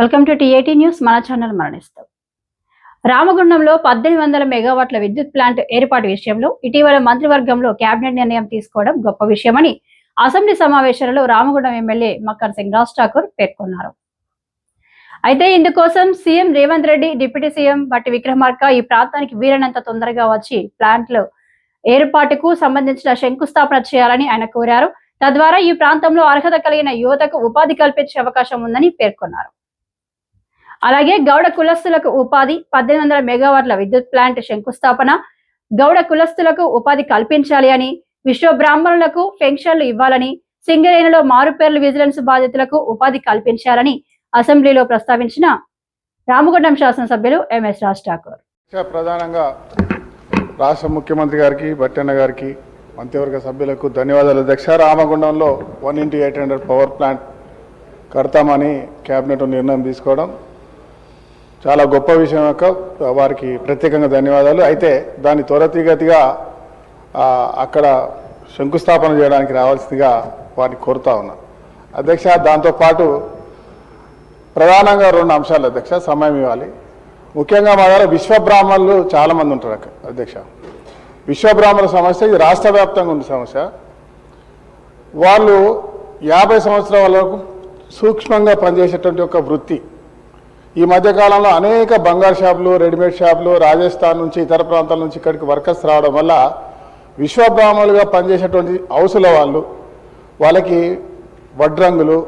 Welcome to TAT news. మన channel మరణిస్తాం. రామగుండంలో పద్దెనిమిది వందల మెగావాట్ల విద్యుత్ ప్లాంట్ ఏర్పాటు విషయంలో ఇటీవల మంత్రివర్గంలో కేబినెట్ నిర్ణయం తీసుకోవడం గొప్ప విషయమని అసెంబ్లీ సమావేశాలలో రామగుండం ఎమ్మెల్యే మక్కర్ సింగ్ రాజ్ ఠాకూర్ పేర్కొన్నారు. అయితే ఇందుకోసం CM Revanth Reddy deputy CM Bhatti Vikramarka ఈ ప్రాంతానికి వీలైనంత తొందరగా వచ్చి ప్లాంట్లు ఏర్పాటుకు సంబంధించిన శంకుస్థాపన చేయాలని ఆయన కోరారు. తద్వారా ఈ ప్రాంతంలో అర్హత కలిగిన యువతకు ఉపాధి కల్పించే అవకాశం ఉందని పేర్కొన్నారు. అలాగే గౌడ కులస్తులకు ఉపాధి పద్దెనిమిది వందల మెగావాట్ల విద్యుత్ ప్లాంట్ శంకుస్థాపన గౌడ కులస్తులకు ఉపాధి కల్పించాలి అని విశ్వ బ్రాహ్మణులకు పెన్షన్లు ఇవ్వాలని సింగరేణిలో మారుపేర్లు విజిలెన్స్ బాధితులకు ఉపాధి కల్పించాలని అసెంబ్లీలో ప్రస్తావించిన రామగుండం శాసనసభ్యులు ఎంఎస్ రాజ్ ఠాకూర్. ప్రధానంగా రాష్ట్ర ముఖ్యమంత్రి గారికి బట్టన్న గారికి మంత్రివర్గ సభ్యులకు ధన్యవాదాలు. అధ్యక్ష రామగుండంలో one into eight hundred power plant కడతామని cabinet నిర్ణయం తీసుకోవడం చాలా గొప్ప విషయం యొక్క వారికి ప్రత్యేకంగా ధన్యవాదాలు. అయితే దాన్ని త్వరతిగతిగా అక్కడ శంకుస్థాపన చేయడానికి రావాల్సిందిగా వారిని కోరుతా ఉన్నా. అధ్యక్ష దాంతోపాటు ప్రధానంగా రెండు అంశాలు అధ్యక్ష సమయం ఇవ్వాలి. ముఖ్యంగా మా దగ్గర విశ్వబ్రాహ్మణులు చాలామంది ఉంటారు అక్కడ అధ్యక్ష. విశ్వబ్రాహ్మణ సమస్య ఇది రాష్ట్ర వ్యాప్తంగా ఉన్న సమస్య. వాళ్ళు యాభై సంవత్సరాల వరకు సూక్ష్మంగా పనిచేసేటువంటి ఒక వృత్తి ఈ మధ్యకాలంలో అనేక బంగారు షాపులు రెడీమేడ్ షాపులు రాజస్థాన్ నుంచి ఇతర ప్రాంతాల నుంచి ఇక్కడికి వర్కర్స్ రావడం వల్ల విశ్వబ్రాహ్మణులుగా పనిచేసేటువంటి హౌసుల వాళ్ళు వాళ్ళకి వడ్రంగులు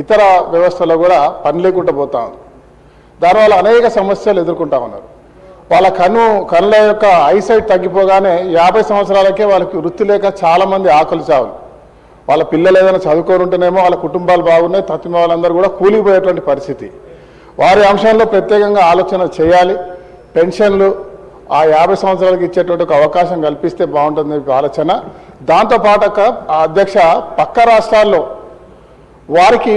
ఇతర వ్యవస్థలో కూడా పని లేకుండా పోతా ఉంది. దానివల్ల అనేక సమస్యలు ఎదుర్కొంటా ఉన్నారు. వాళ్ళ కన్ను కళ్ళ యొక్క ఐసైట్ తగ్గిపోగానే యాభై సంవత్సరాలకే వాళ్ళకి వృత్తి లేక చాలామంది ఆకలి చావులు. వాళ్ళ పిల్లలు ఏదైనా చదువుకొని ఉంటేనేమో వాళ్ళ కుటుంబాలు బాగున్నాయి తత్తిమ వాళ్ళందరూ కూడా కూలిపోయేటువంటి పరిస్థితి. వారి అంశంలో ప్రత్యేకంగా ఆలోచన చేయాలి. పెన్షన్లు ఆ యాభై సంవత్సరాలకు ఇచ్చేటువంటి ఒక అవకాశం కల్పిస్తే బాగుంటుంది ఆలోచన. దాంతోపాటు ఆ అధ్యక్ష పక్క రాష్ట్రాల్లో వారికి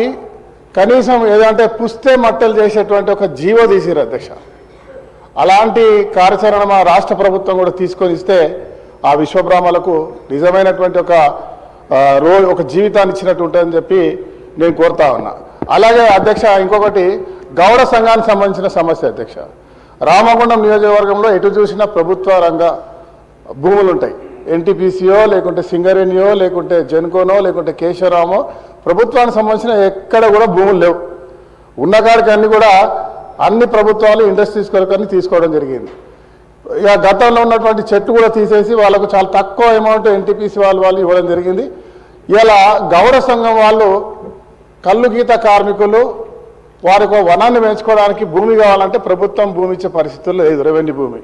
కనీసం ఏదంటే పుస్తే మట్టలు చేసేటువంటి ఒక జీవో తీసిరు అధ్యక్ష. అలాంటి కార్యాచరణ మా రాష్ట్ర ప్రభుత్వం కూడా తీసుకొని ఇస్తే ఆ విశ్వబ్రాహ్మలకు నిజమైనటువంటి ఒక రోజు రో ఒక జీవితాన్ని ఇచ్చినట్టు ఉంటుందని చెప్పి నేను కోరుతా ఉన్నా. అలాగే అధ్యక్ష ఇంకొకటి గౌడ సంఘానికి సంబంధించిన సమస్య అధ్యక్ష. రామగుండం నియోజకవర్గంలో ఎటు చూసినా ప్రభుత్వ రంగ భూములు ఉంటాయి ఎన్టీపీసీయో లేకుంటే సింగరేణియో లేకుంటే జెన్కోనో లేకుంటే కేశవరామో ప్రభుత్వానికి సంబంధించిన ఎక్కడ కూడా భూములు లేవు. ఉన్న కాడికి అన్ని కూడా అన్ని ప్రభుత్వాలు ఇండస్ట్రీస్ కొరకని తీసుకోవడం జరిగింది. ఇక గతంలో ఉన్నటువంటి చెట్టు కూడా తీసేసి వాళ్ళకు చాలా తక్కువ అమౌంట్ ఎన్టీపీసీ వాళ్ళు వాళ్ళు ఇవ్వడం జరిగింది. ఇలా గౌడ సంఘం వాళ్ళు కళ్ళు గీత కార్మికులు వారికి వనాన్ని పెంచుకోవడానికి భూమి కావాలంటే ప్రభుత్వం భూమి ఇచ్చే పరిస్థితుల్లో లేదు రెవెన్యూ భూమి.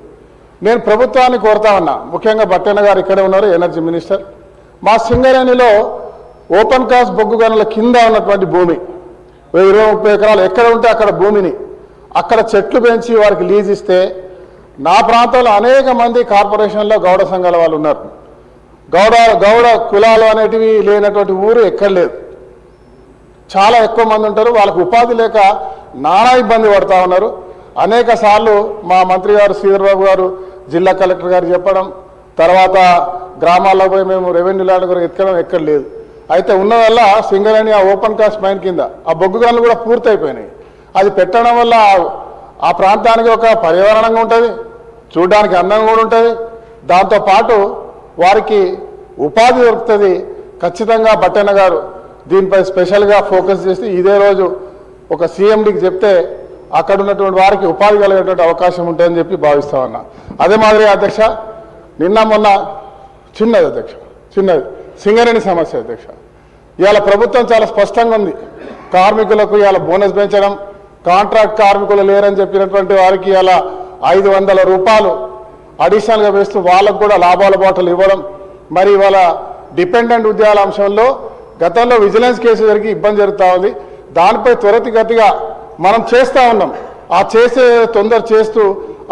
నేను ప్రభుత్వాన్ని కోరుతా ఉన్నా. ముఖ్యంగా బట్టన్న గారు ఇక్కడే ఉన్నారు ఎనర్జీ మినిస్టర్. మా సింగరేణిలో ఓపెన్ కాస్ట్ బొగ్గు గనుల కింద ఉన్నటువంటి భూమి. ఇరవై ముప్పై ఎకరాలు ఎక్కడ ఉంటే అక్కడ భూమిని. అక్కడ చెట్లు పెంచి వారికి లీజ్ ఇస్తే నా ప్రాంతంలో అనేక మంది కార్పొరేషన్లో గౌడ సంఘాల వాళ్ళు ఉన్నారు. గౌడ గౌడ కులాలు అనేటివి లేనటువంటి ఊరు ఎక్కడ లేదు. చాలా ఎక్కువ మంది ఉంటారు. వాళ్ళకు ఉపాధి లేక నానా ఇబ్బంది పడతా ఉన్నారు. అనేక సార్లు మా మంత్రి గారు శ్రీధర్బాబు గారు జిల్లా కలెక్టర్ గారు చెప్పడం తర్వాత గ్రామాల్లో పోయి మేము రెవెన్యూ ల్యాండ్ కూడా ఎక్కడం ఎక్కడ లేదు. అయితే ఉన్న వల్ల సింగరేణి ఆ ఓపెన్ కాస్ట్ మైన్ కింద ఆ బొగ్గు గనులు కూడా పూర్తయిపోయినాయి. అది పెట్టడం వల్ల ఆ- ఆ ప్రాంతానికి ఒక పర్యావరణంగా ఉంటుంది చూడడానికి అందంగా కూడా ఉంటుంది. దాంతోపాటు వారికి ఉపాధి దొరుకుతుంది. ఖచ్చితంగా బట్టన్న గారు దీనిపై స్పెషల్గా ఫోకస్ చేసి ఇదే రోజు ఒక సీఎండికి చెప్తే అక్కడ ఉన్నటువంటి వారికి ఉపాధి కలిగేటువంటి అవకాశం ఉంటుందని చెప్పి భావిస్తా ఉన్నా. అదే మాదిరి అధ్యక్ష నిన్న మొన్న చిన్నది అధ్యక్ష చిన్నది సింగరేణి సమస్య అధ్యక్ష. ఇవాళ ప్రభుత్వం చాలా స్పష్టంగా ఉంది. కార్మికులకు ఇవాళ బోనస్ పెంచడం కాంట్రాక్ట్ కార్మికులు లేరని చెప్పినటువంటి వారికి ఇలా ఐదు వందల రూపాయలు అడిషనల్గా వేస్తూ వాళ్ళకు కూడా లాభాల బాటలు ఇవ్వడం మరి ఇవాళ డిపెండెంట్ ఉద్యోగాల అంశంలో గతంలో విజిలెన్స్ కేసు జరిగి ఇబ్బంది జరుగుతూ ఉంది. దానిపై త్వరితగతిగా మనం చేస్తూ ఉన్నాం. ఆ చేసే తొందర చేస్తూ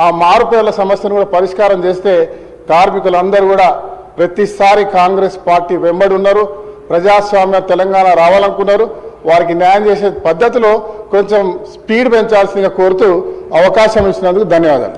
ఆ మారుపేర్ల సమస్యను కూడా పరిష్కారం చేస్తే కార్మికులందరూ కూడా ప్రతిసారి కాంగ్రెస్ పార్టీ వెంబడి ఉన్నారు. ప్రజాస్వామ్య తెలంగాణ రావాలనుకున్నారు. వారికి న్యాయం చేసే పద్ధతిలో కొంచెం స్పీడ్ పెంచాల్సిందిగా కోరుతూ అవకాశం ఇచ్చినందుకు ధన్యవాదాలు.